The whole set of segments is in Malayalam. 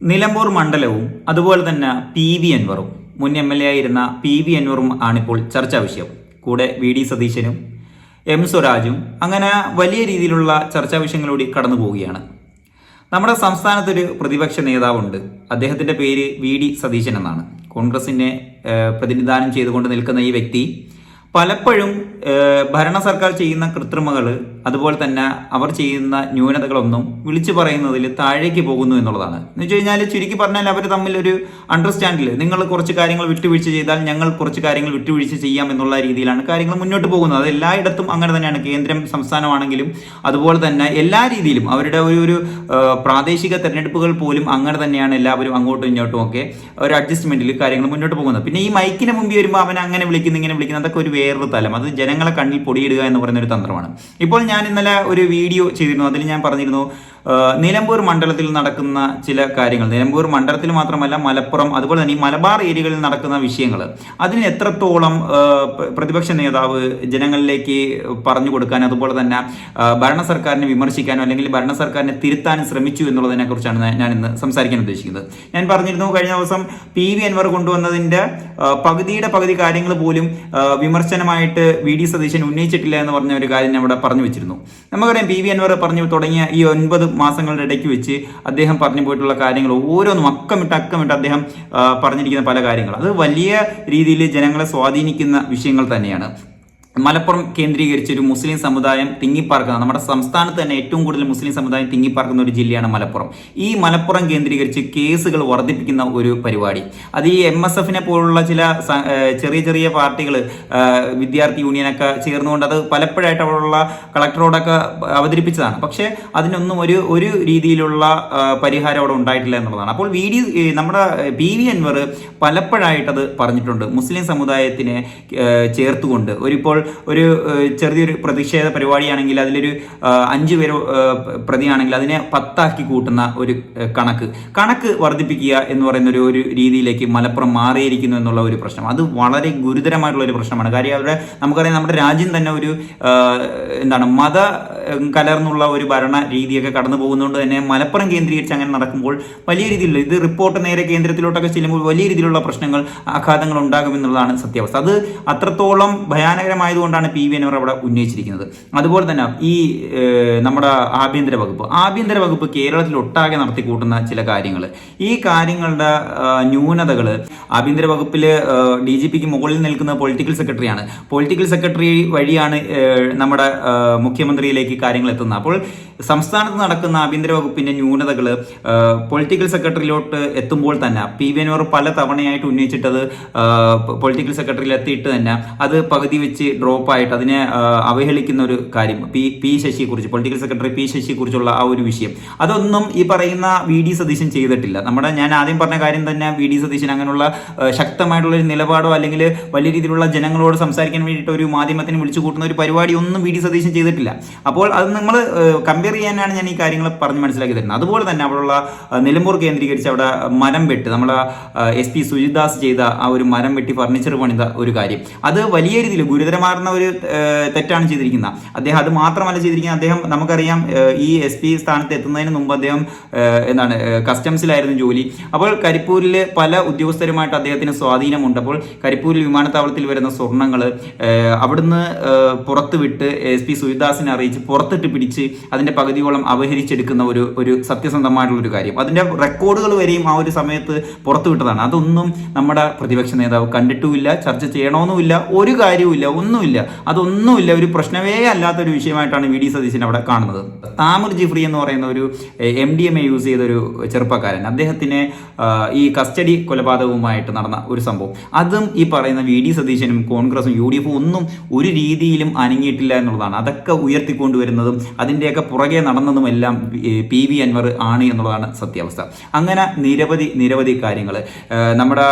നിലമ്പൂർ മണ്ഡലവും അതുപോലെ തന്നെ പി വി അൻവറും. മുൻ എം എൽ എ ആയിരുന്ന പി വി അൻവറും ആണിപ്പോൾ ചർച്ചാ വിഷയം. കൂടെ വി ഡി സതീശനും എം സ്വരാജും അങ്ങനെ വലിയ രീതിയിലുള്ള ചർച്ചാ വിഷയങ്ങളിലൂടെ കടന്നു പോവുകയാണ്. നമ്മുടെ സംസ്ഥാനത്തൊരു പ്രതിപക്ഷ നേതാവുണ്ട്. അദ്ദേഹത്തിന്റെ പേര് വി ഡി സതീശൻ എന്നാണ്. കോൺഗ്രസിനെ പ്രതിനിധാനം ചെയ്തുകൊണ്ട് നിൽക്കുന്ന ഈ വ്യക്തി പലപ്പോഴും ഭരണ സർക്കാർ ചെയ്യുന്ന കൃത്രിമകൾ അതുപോലെ തന്നെ അവർ ചെയ്യുന്ന ന്യൂനതകളൊന്നും വിളിച്ചു പറയുന്നതിൽ താഴേക്ക് പോകുന്നു എന്നുള്ളതാണ്. എന്ന് വെച്ച് കഴിഞ്ഞാൽ ചുരുക്കി പറഞ്ഞാൽ അവർ തമ്മിൽ ഒരു അണ്ടർസ്റ്റാൻഡിൽ നിങ്ങൾ കുറച്ച് കാര്യങ്ങൾ വിട്ടുവീഴ്ച ചെയ്താൽ ഞങ്ങൾ കുറച്ച് കാര്യങ്ങൾ വിട്ടുവീഴ്ച ചെയ്യാം എന്നുള്ള രീതിയിലാണ് കാര്യങ്ങൾ മുന്നോട്ട് പോകുന്നത്. അത് എല്ലായിടത്തും അങ്ങനെ തന്നെയാണ്. കേന്ദ്രം സംസ്ഥാനമാണെങ്കിലും അതുപോലെ തന്നെ എല്ലാ രീതിയിലും അവരുടെ ഒരു ഒരു പ്രാദേശിക തെരഞ്ഞെടുപ്പുകൾ പോലും അങ്ങനെ തന്നെയാണ് എല്ലാവരും അങ്ങോട്ടും ഇങ്ങോട്ടും ഒക്കെ ഒരു അഡ്ജസ്റ്റ്മെന്റിൽ കാര്യങ്ങൾ മുന്നോട്ട് പോകുന്നത്. പിന്നെ ഈ മൈക്കിന് മുമ്പിൽ വരുമ്പോൾ അവൻ അങ്ങനെ വിളിക്കുന്നു ഇങ്ങനെ വിളിക്കുന്നു അതൊക്കെ ഒരു വേറൊരു തലം. അത് ജനങ്ങളെ കണ്ണിൽ പൊടിയിടുക എന്ന് പറയുന്ന ഒരു തന്ത്രമാണ്. ഇപ്പോൾ ഞാൻ ഇന്നലെ ഒരു വീഡിയോ ചെയ്തിരുന്നു. അതിൽ ഞാൻ പറഞ്ഞിരുന്നു നിലമ്പൂർ മണ്ഡലത്തിൽ നടക്കുന്ന ചില കാര്യങ്ങൾ. നിലമ്പൂർ മണ്ഡലത്തിൽ മാത്രമല്ല മലപ്പുറം അതുപോലെ തന്നെ ഈ മലബാർ ഏരിയകളിൽ നടക്കുന്ന വിഷയങ്ങൾ. അതിന് എത്രത്തോളം പ്രതിപക്ഷ നേതാവ് ജനങ്ങളിലേക്ക് പറഞ്ഞു കൊടുക്കാൻ അതുപോലെ തന്നെ ഭരണ സർക്കാരിനെ വിമർശിക്കാനോ അല്ലെങ്കിൽ ഭരണ സർക്കാരിനെ തിരുത്താനും ശ്രമിച്ചു എന്നുള്ളതിനെ കുറിച്ചാണ് ഞാൻ- ഇന്ന് സംസാരിക്കാൻ ഉദ്ദേശിക്കുന്നത്. ഞാൻ പറഞ്ഞിരുന്നു കഴിഞ്ഞ ദിവസം പി വി അൻവർ കൊണ്ടുവന്നതിന്റെ ആ, പകുതിയുടെ പകുതി കാര്യങ്ങൾ പോലും വിമർശനമായിട്ട് വി ഡി സതീശൻ ഉന്നയിച്ചിട്ടില്ല എന്ന് പറഞ്ഞ ഒരു കാര്യം ഞാൻ ഇവിടെ പറഞ്ഞു വെച്ചിരുന്നു. നമുക്കറിയാം പി വി അൻവർ പറഞ്ഞു തുടങ്ങിയ ഈ ഒൻപത് മാസങ്ങളുടെ ഇടയ്ക്ക് വെച്ച് അദ്ദേഹം പറഞ്ഞു പോയിട്ടുള്ള കാര്യങ്ങൾ ഓരോന്നും അക്കമിട്ട് അക്കമിട്ട് അദ്ദേഹം പറഞ്ഞിരിക്കുന്ന പല കാര്യങ്ങൾ. അത് വലിയ രീതിയിൽ ജനങ്ങളെ സ്വാധീനിക്കുന്ന വിഷയങ്ങൾ തന്നെയാണ്. മലപ്പുറം കേന്ദ്രീകരിച്ച് ഒരു മുസ്ലിം സമുദായം തിങ്ങിപ്പാർക്കുന്ന നമ്മുടെ സംസ്ഥാനത്ത് തന്നെ ഏറ്റവും കൂടുതൽ മുസ്ലിം സമുദായം തിങ്ങിപ്പാർക്കുന്ന ഒരു ജില്ലയാണ് മലപ്പുറം. ഈ മലപ്പുറം കേന്ദ്രീകരിച്ച് കേസുകൾ വർദ്ധിപ്പിക്കുന്ന ഒരു പരിപാടി. അത് ഈ എം എസ് എഫിനെ പോലുള്ള ചില ചെറിയ ചെറിയ പാർട്ടികൾ വിദ്യാർത്ഥി യൂണിയനൊക്കെ ചേർന്നുകൊണ്ട് അത് പലപ്പോഴായിട്ട് അവിടെയുള്ള കളക്ടറോടൊക്കെ അവതരിപ്പിച്ചതാണ്. പക്ഷേ അതിനൊന്നും ഒരു ഒരു രീതിയിലുള്ള പരിഹാരം അവിടെ ഉണ്ടായിട്ടില്ല എന്നുള്ളതാണ്. അപ്പോൾ വി ഡി നമ്മുടെ പി വി അൻവർ പലപ്പോഴായിട്ടത് പറഞ്ഞിട്ടുണ്ട്. മുസ്ലിം സമുദായത്തിനെ ചേർത്തുകൊണ്ട്. ഒരു ഇപ്പോൾ ഒരു ചെറിയൊരു പ്രതിഷേധ പരിപാടിയാണെങ്കിൽ അതിലൊരു അഞ്ച് പേര് പ്രതിയാണെങ്കിൽ അതിനെ പത്താക്കി കൂട്ടുന്ന ഒരു കണക്ക്. കണക്ക് വർദ്ധിപ്പിക്കുക എന്ന് പറയുന്ന ഒരു ഒരു രീതിയിലേക്ക് മലപ്പുറം മാറിയിരിക്കുന്നു എന്നുള്ള ഒരു പ്രശ്നം. അത് വളരെ ഗുരുതരമായിട്ടുള്ള ഒരു പ്രശ്നമാണ്. കാര്യം അവരുടെ നമുക്കറിയാം നമ്മുടെ രാജ്യം തന്നെ ഒരു എന്താണ് മത കലർന്നുള്ള ഒരു ഭരണ രീതിയൊക്കെ കടന്നു പോകുന്നതുകൊണ്ട് തന്നെ മലപ്പുറം കേന്ദ്രീകരിച്ച് അങ്ങനെ നടക്കുമ്പോൾ വലിയ രീതിയിലുള്ള ഇത് റിപ്പോർട്ട് നേരെ കേന്ദ്രത്തിലോട്ടൊക്കെ ചെല്ലുമ്പോൾ വലിയ രീതിയിലുള്ള പ്രശ്നങ്ങൾ ആഘാതങ്ങൾ ഉണ്ടാകുമെന്നുള്ളതാണ് സത്യാവസ്ഥ. അത് അത്രത്തോളം ഭയാനകരമായതുകൊണ്ടാണ് പി വി അൻവർ അവിടെ ഉന്നയിച്ചിരിക്കുന്നത്. അതുപോലെ തന്നെ ഈ നമ്മുടെ ആഭ്യന്തര വകുപ്പ്. ആഭ്യന്തര വകുപ്പ് കേരളത്തിൽ ഒട്ടാകെ നടത്തിക്കൂട്ടുന്ന ചില കാര്യങ്ങൾ. ഈ കാര്യങ്ങളുടെ ന്യൂനതകൾ ആഭ്യന്തര വകുപ്പിൽ ഡി ജി പിക്ക് മുകളിൽ നിൽക്കുന്ന പൊളിറ്റിക്കൽ സെക്രട്ടറിയാണ്. പൊളിറ്റിക്കൽ സെക്രട്ടറി വഴിയാണ് നമ്മുടെ മുഖ്യമന്ത്രിയിലേക്ക് കാര്യങ്ങൾ എത്തുന്നത് അപ്പോൾ സംസ്ഥാനത്ത് നടക്കുന്ന ആഭ്യന്തര വകുപ്പിന്റെ ന്യൂനതകൾ പൊളിറ്റിക്കൽ സെക്രട്ടറിയിലോട്ട് എത്തുമ്പോൾ തന്നെ പി വി അൻവർ പല തവണയായിട്ട് ഉന്നയിച്ചിട്ടത് പൊളിറ്റിക്കൽ സെക്രട്ടറിയിൽ എത്തിയിട്ട് തന്നെ അത് പകുതി വെച്ച് ഡ്രോപ്പ് ആയിട്ട് അതിനെ അവഹേളിക്കുന്ന ഒരു കാര്യം പി പി ശശിയെ കുറിച്ച് പൊളിറ്റിക്കൽ സെക്രട്ടറി പി ശശിയെ കുറിച്ചുള്ള ആ ഒരു വിഷയം. അതൊന്നും ഈ പറയുന്ന വി ഡി സതീശൻ ചെയ്തിട്ടില്ല. നമ്മുടെ ഞാൻ ആദ്യം പറഞ്ഞ കാര്യം തന്നെ വി ഡി സതീശൻ അങ്ങനെയുള്ള ശക്തമായിട്ടുള്ള ഒരു നിലപാടോ അല്ലെങ്കിൽ വലിയ രീതിയിലുള്ള ജനങ്ങളോട് സംസാരിക്കാൻ വേണ്ടിയിട്ട് ഒരു മാധ്യമത്തിന് വിളിച്ചു കൂട്ടുന്ന ഒരു പരിപാടി ഒന്നും വി ഡി സതീശൻ ചെയ്തിട്ടില്ല. അപ്പോൾ അത് നമ്മൾ കമ്പയർ ചെയ്യാനാണ് ഞാൻ ഈ കാര്യങ്ങൾ പറഞ്ഞ് മനസ്സിലാക്കി തരുന്നത് അതുപോലെ തന്നെ അവിടെയുള്ള നിലമ്പൂർ കേന്ദ്രീകരിച്ച് അവിടെ മരം വെട്ട് നമ്മുടെ എസ് പി സുജിദാസ് ചെയ്ത ആ ഒരു മരം വെട്ടി ഫർണിച്ചർ പണിത ഒരു കാര്യം. അത് വലിയ രീതിയിൽ ഗുരുതരമാർന്ന ഒരു തെറ്റാണ് ചെയ്തിരിക്കുന്നത്. അദ്ദേഹം അത് മാത്രമല്ല ചെയ്തിരിക്കുന്നത്. അദ്ദേഹം നമുക്കറിയാം ഈ എസ് പി സ്ഥാനത്ത് എത്തുന്നതിന് മുമ്പ് അദ്ദേഹം എന്താണ് കസ്റ്റംസിലായിരുന്നു ജോലി. അപ്പോൾ കരിപ്പൂരിൽ പല ഉദ്യോഗസ്ഥരുമായിട്ട് അദ്ദേഹത്തിന് സ്വാധീനമുണ്ട്. അപ്പോൾ കരിപ്പൂരിൽ വിമാനത്താവളത്തിൽ വരുന്ന സ്വർണങ്ങൾ അവിടുന്ന് പുറത്ത് വിട്ട് എസ് പി സുജിദാസിനെ അറിയിച്ച് പുറത്തിട്ട് പിടിച്ച് അതിന്റെ പകുതിയോളം അപഹരിച്ചെടുക്കുന്ന ഒരു ഒരു സത്യസന്ധമായിട്ടുള്ള ഒരു കാര്യം. അതിന്റെ റെക്കോർഡുകൾ വരെയും ആ ഒരു സമയത്ത് പുറത്തുവിട്ടതാണ് അതൊന്നും നമ്മുടെ പ്രതിപക്ഷ നേതാവ് കണ്ടിട്ടുമില്ല ചർച്ച ചെയ്യണമെന്നുമില്ല ഒരു കാര്യവുമില്ല ഒന്നുമില്ല. അതൊന്നുമില്ല ഒരു പ്രശ്നമേ അല്ലാത്ത ഒരു വിഷയമായിട്ടാണ് വി ഡി സതീശൻ അവിടെ കാണുന്നത്. താമർ ജിഫ്രി എന്ന് പറയുന്ന ഒരു M D M A use ചെയ്തൊരു ചെറുപ്പക്കാരൻ. അദ്ദേഹത്തിനെ ഈ കസ്റ്റഡി കൊലപാതകവുമായിട്ട് നടന്ന ഒരു സംഭവം. അതും ഈ പറയുന്ന വി ഡി സതീശനും കോൺഗ്രസും യു ഡി എഫും ഒന്നും ഒരു രീതിയിലും അനങ്ങിയിട്ടില്ല എന്നുള്ളതാണ്. അതൊക്കെ ഉയർത്തിക്കൊണ്ടുവരുന്നതും അതിന്റെയൊക്കെ പുറകെ നടന്നതുമെല്ലാം പി വി അൻവർ ആണ് എന്നുള്ളതാണ് സത്യാവസ്ഥ. അങ്ങനെ നിരവധി നിരവധി കാര്യങ്ങൾ നമ്മുടെ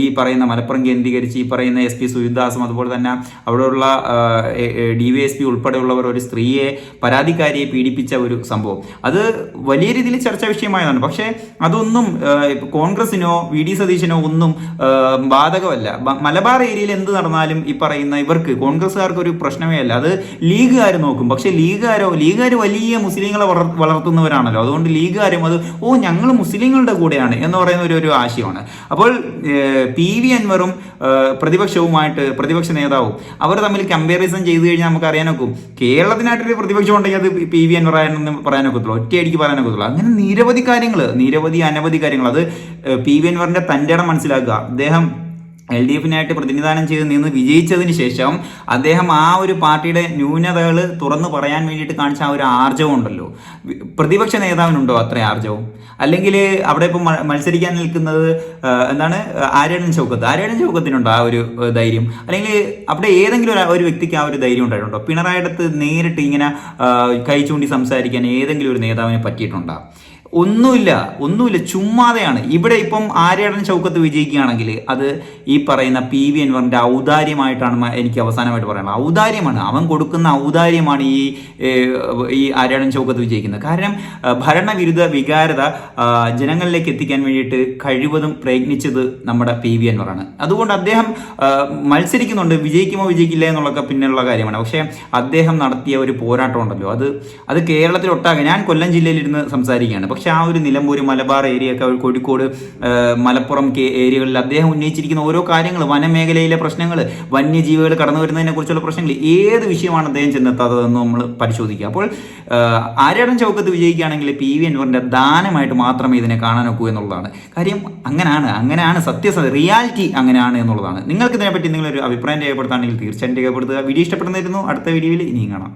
ഈ പറയുന്ന മലപ്പുറം കേന്ദ്രീകരിച്ച് ഈ പറയുന്ന എസ് പി സുരിദാസും അതുപോലെ തന്നെ അവിടെയുള്ള ഡി വി എസ് പി ഉൾപ്പെടെയുള്ളവർ ഒരു സ്ത്രീയെ പരാതിക്കാരിയെ പീഡിപ്പിച്ച ഒരു സംഭവം. അത് വലിയ രീതിയിൽ ചർച്ചാ വിഷയമായതാണ്. പക്ഷേ അതൊന്നും കോൺഗ്രസിനോ വി ഡി സതീശനോ ഒന്നും ബാധകമല്ല. മലബാർ ഏരിയയിൽ എന്ത് നടന്നാലും ഈ പറയുന്ന ഇവർക്ക് കോൺഗ്രസ്സുകാർക്ക് ഒരു പ്രശ്നമേ അല്ല. അത് ലീഗുകാർ നോക്കും. പക്ഷേ ലീഗുകാരോ ലീഗുകാർ ലീഗുകാർ വലിയ മുസ്ലിങ്ങളെ വളർത്തുന്നവരാണല്ലോ. അതുകൊണ്ട് ലീഗ് കാര്യം അത് ഓ ഞങ്ങൾ മുസ്ലിങ്ങളുടെ കൂടെയാണ് എന്ന് പറയുന്ന ഒരു ഒരു ആശയമാണ്. അപ്പോൾ പി വി അൻവറും പ്രതിപക്ഷവുമായിട്ട് പ്രതിപക്ഷ നേതാവും അവർ തമ്മിൽ കമ്പാരിസൺ ചെയ്തു കഴിഞ്ഞാൽ നമുക്ക് അറിയാനൊക്കും. കേരളത്തിനായിട്ടൊരു പ്രതിപക്ഷം ഉണ്ടെങ്കിൽ അത് പി വി അൻവർ ആയിരുന്നു പറയാനൊക്കത്തുള്ളൂ. ഒറ്റയടിക്ക് പറയാനൊക്കത്തുള്ളൂ. അങ്ങനെ നിരവധി കാര്യങ്ങൾ നിരവധി അനവധി കാര്യങ്ങൾ അത് പി വി അൻവറിന്റെ തന്റെ ഇടം മനസ്സിലാക്കുക. അദ്ദേഹം എൽ ഡി എഫിനായിട്ട് പ്രതിനിധാനം ചെയ്ത് നിന്ന് വിജയിച്ചതിന് ശേഷം അദ്ദേഹം ആ ഒരു പാർട്ടിയുടെ ന്യൂനതകൾ തുറന്നു പറയാൻ വേണ്ടിയിട്ട് കാണിച്ച ആ ഒരു ആർജവം ഉണ്ടല്ലോ. പ്രതിപക്ഷ നേതാവിനുണ്ടോ അത്ര ആർജവം? അല്ലെങ്കിൽ അവിടെ ഇപ്പം മത്സരിക്കാൻ നിൽക്കുന്നത് എന്താണ് ആര്യടൻ ചൗക്കത്ത്? ആര്യടൻ ചൗക്കത്തിനുണ്ടോ ആ ഒരു ധൈര്യം? അല്ലെങ്കിൽ അവിടെ ഏതെങ്കിലും ഒരു വ്യക്തിക്ക് ആ ഒരു ധൈര്യം ഉണ്ടായിട്ടുണ്ടോ? പിണറായിടത്ത് നേരിട്ട് ഇങ്ങനെ കൈ ചൂണ്ടി സംസാരിക്കാൻ ഏതെങ്കിലും ഒരു നേതാവിനെ പറ്റിയിട്ടുണ്ടോ? ഒന്നുമില്ല ഒന്നുമില്ല ചുമ്മാതെയാണ്. ഇവിടെ ഇപ്പം ആര്യാടൻ ചൗക്കത്ത് വിജയിക്കുകയാണെങ്കിൽ അത് ഈ പറയുന്ന പി വി എൻവറിന്റെ ഔദാര്യമായിട്ടാണ് എനിക്ക് അവസാനമായിട്ട് പറയുന്നത് ഔദാര്യമാണ്. അവൻ കൊടുക്കുന്ന ഔദാര്യമാണ് ഈ ഈ ആര്യാടൻ ചൗക്കത്ത് വിജയിക്കുന്നത്. കാരണം ഭരണവിരുദ്ധ വികാരത ജനങ്ങളിലേക്ക് എത്തിക്കാൻ വേണ്ടിയിട്ട് കഴിവതും പ്രയത്നിച്ചത് നമ്മുടെ പി വി എൻവറാണ് അതുകൊണ്ട് അദ്ദേഹം മത്സരിക്കുന്നുണ്ട്. വിജയിക്കുമോ വിജയിക്കില്ല എന്നുള്ളതൊക്കെ പിന്നെയുള്ള കാര്യമാണ്. പക്ഷേ അദ്ദേഹം നടത്തിയ ഒരു പോരാട്ടം ഉണ്ടല്ലോ അത് അത് കേരളത്തിലൊട്ടാകെ ഞാൻ കൊല്ലം ജില്ലയിലിരുന്ന് സംസാരിക്കുകയാണ്. പക്ഷേ ആ ഒരു നിലമ്പൂർ മലബാർ ഏരിയ ഒക്കെ കോഴിക്കോട് മലപ്പുറം ഏരിയകളിൽ അദ്ദേഹം ഉന്നയിച്ചിരിക്കുന്ന ഓരോ കാര്യങ്ങൾ വനമേഖലയിലെ പ്രശ്നങ്ങൾ വന്യജീവികൾ കടന്നു വരുന്നതിനെ കുറിച്ചുള്ള പ്രശ്നങ്ങൾ ഏത് വിഷയമാണ് അദ്ദേഹം ചെന്നെത്താത്തതെന്ന് നമ്മൾ പരിശോധിക്കുക അപ്പോൾ ആര്യാടൻ ചൗക്കത്ത് വിജയിക്കുകയാണെങ്കിൽ പി വി അൻവറിന്റെ ദാനമായിട്ട് മാത്രമേ ഇതിനെ കാണാനൊക്കൂ എന്നുള്ളതാണ്. കാര്യം അങ്ങനെയാണ് അങ്ങനെയാണ് സത്യസന്ധ റിയാലിറ്റി അങ്ങനെയാണ് എന്നുള്ളതാണ്. നിങ്ങൾക്ക് ഇതിനെപ്പറ്റി നിങ്ങളൊരു അഭിപ്രായം രേഖപ്പെടുത്താണെങ്കിൽ തീർച്ചയായും രേഖപ്പെടുത്തുക. വീഡിയോ ഇഷ്ടപ്പെടുന്നിരുന്നു അടുത്ത വീഡിയോയിൽ ഇനിയും കാണാം.